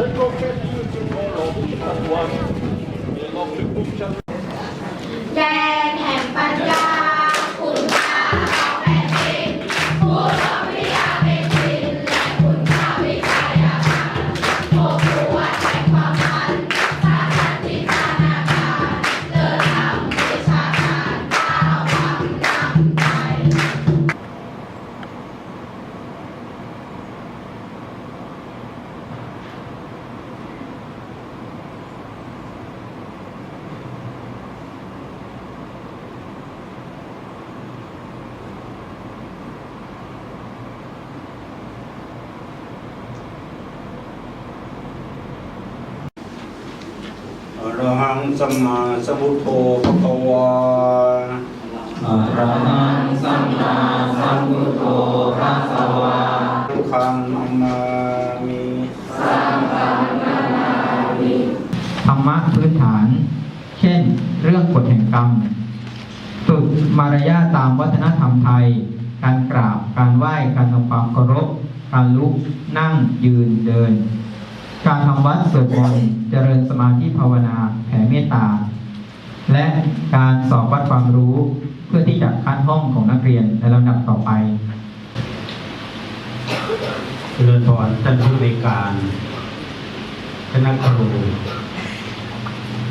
czego oczekuje od nas, สัมมาสัมพุทโธภะคะวาอะระหังสัมมาสัมพุทโธพระสวาทุกขังอมามิธรรมะพื้นฐาน เช่น เรื่องกฎแห่งกรรมฝึกมารยาทตามวัฒนธรรมไทย การกราบการไหว้การทำความเคารพการลุกนั่งยืนเดิน การทำวัดสวดมนต์เจริญสมาธิภาวนาแผ่เมตตา และการสอบวัดความรู้เพื่อที่จะคัดห้องของนักเรียนในลำดับต่อไปเจริญพรท่านผู้ในการคณะครู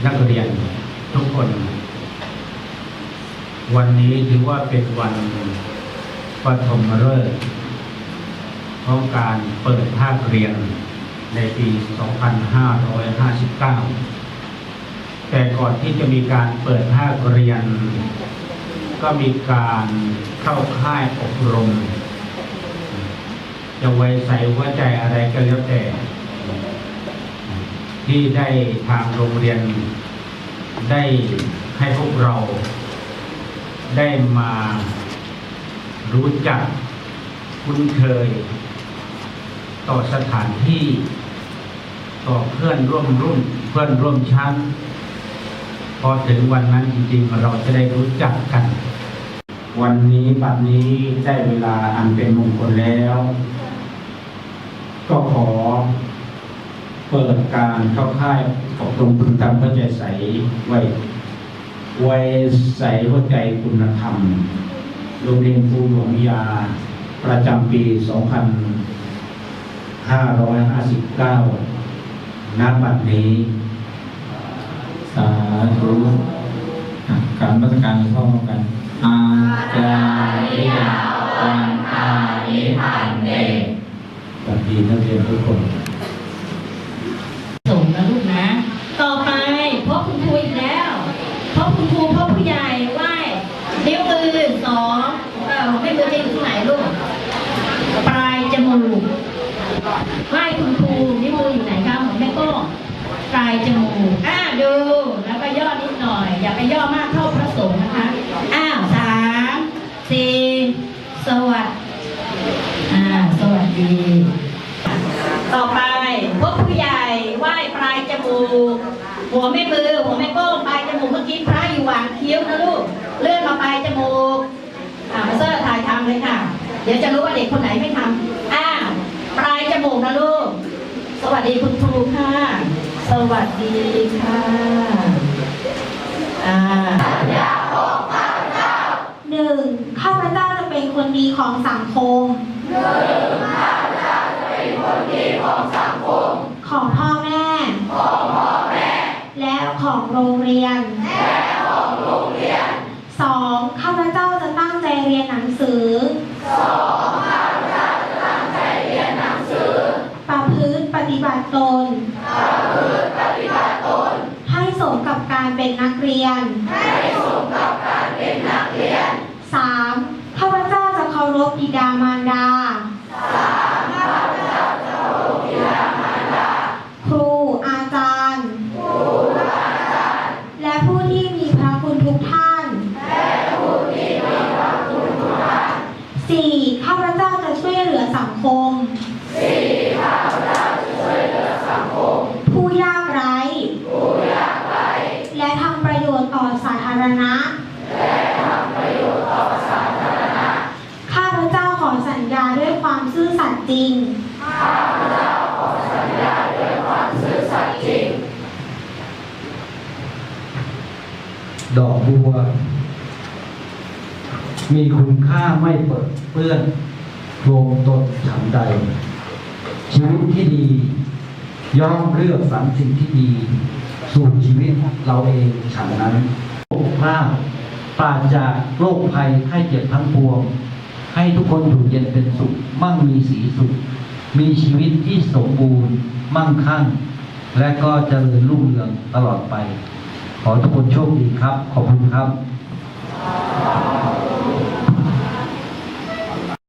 นักเรียนทุกคน วันนี้ถือว่าเป็นวันปฐมฤกษ์ของการเปิดภาคเรียน ในปี 2559 แต่ก่อนที่จะมีการเปิดภาคเรียน ก็มีการเข้าค่ายอบรม จะไว้ใส่หัวใจอะไรก็แล้วแต่ ที่ได้ทางโรงเรียนได้ให้พวกเราได้มารู้จักคุ้นเคย ต่อสถานที่ ต่อเพื่อนร่วมรุ่น เพื่อนร่วมชั้น พอถึงวันนั้นจริงๆ เราจะได้รู้จักกัน วันนี้บัดนี้ได้เวลาอันเป็นมงคลแล้ว ก็ขอเปิดการเข้าค่ายอบรมคุณธรรมพื่อใจใสไว้ไว้ใสหัวใจคุณธรรมโรงเรียนภูหลวงวิยา ประจำปี 2559ณบัดนี้ สาธุการมาตรการพร้อมกัน อาจารย์ยาวันอานิพันเดสวัสดีนักเรียนทุกคน ส่งนะลูกนะ ต่อไปพบคุณครูอีกแล้วพบคุณครูพบผู้ใหญ่ไหว้นิ้วมือสองเออไม่มือจะอยู่ที่ไหนลูก ปลายจมูก ไหว้คุณครูนิ้วมืออยู่ไหนคะของแม่โก้ปลายจมูกอ่าดู แล้วก็ย่อนิดหน่อย อย่าไปย่อมากเท่าพระสงฆ์นะคะอ้าวสามสี่สวัสดีอ่าสวัสดี ต่อไปพวกผู้ใหญ่ไหว้ปลายจมูกหัวแม่มือหัวแม่โป้งปลายจมูกเมื่อกี้พระอยู่หว่างคิ้วนะลูกเลื่อนมาปลายจมูกอ่ามาเซอร์ถ่ายทำเลยค่ะ เดี๋ยวจะรู้ว่าเด็กคนไหนไม่ทำอ้า วปลายจมูกนะลูก สวัสดีคุณครูค่ะ สวัสดีค่ะอ่าหนึ่งข้าพเจ้าจะเป็นคนดีของสังคมของพ่อแม่และของโรงเรียนสองข้าพเจ้าจะตั้งใจเรียนหนังสือประพฤติป น ปรมือปฏิบัติตน ให้สมกับการเป็นนักเรียน ให้สมกับการเป็นนักเรียน 3. ข้าพเจ้าจะเคารพบิดามารดาารณะ และทำประโยชน์ต่อสาธารณะ ข้าพระเจ้าขอสัญญาด้วยความซื่อสัตย์จริง ข้าพระเจ้าขอสัญญาด้วยความซื่อสัตย์จริง ดอกบัว มีคุณค่าไม่เปิดเปื้อนโรมตนฉันใด ชีวิตที่ดี ย่อมเลือกสรรสิ่งที่ดี สู่ชีวิตเราเองฉันนั้น โลกพลาดปราศจากโรคภัยไข้เจ็บทั้งปวง ให้ทุกคนอยู่เย็นเป็นสุข มั่งมีสีสุข มีชีวิตที่สมบูรณ์ มั่งคั่ง และก็เจริญรุ่งเรืองตลอดไป ขอทุกคนโชคดีครับ ขอบคุณครับ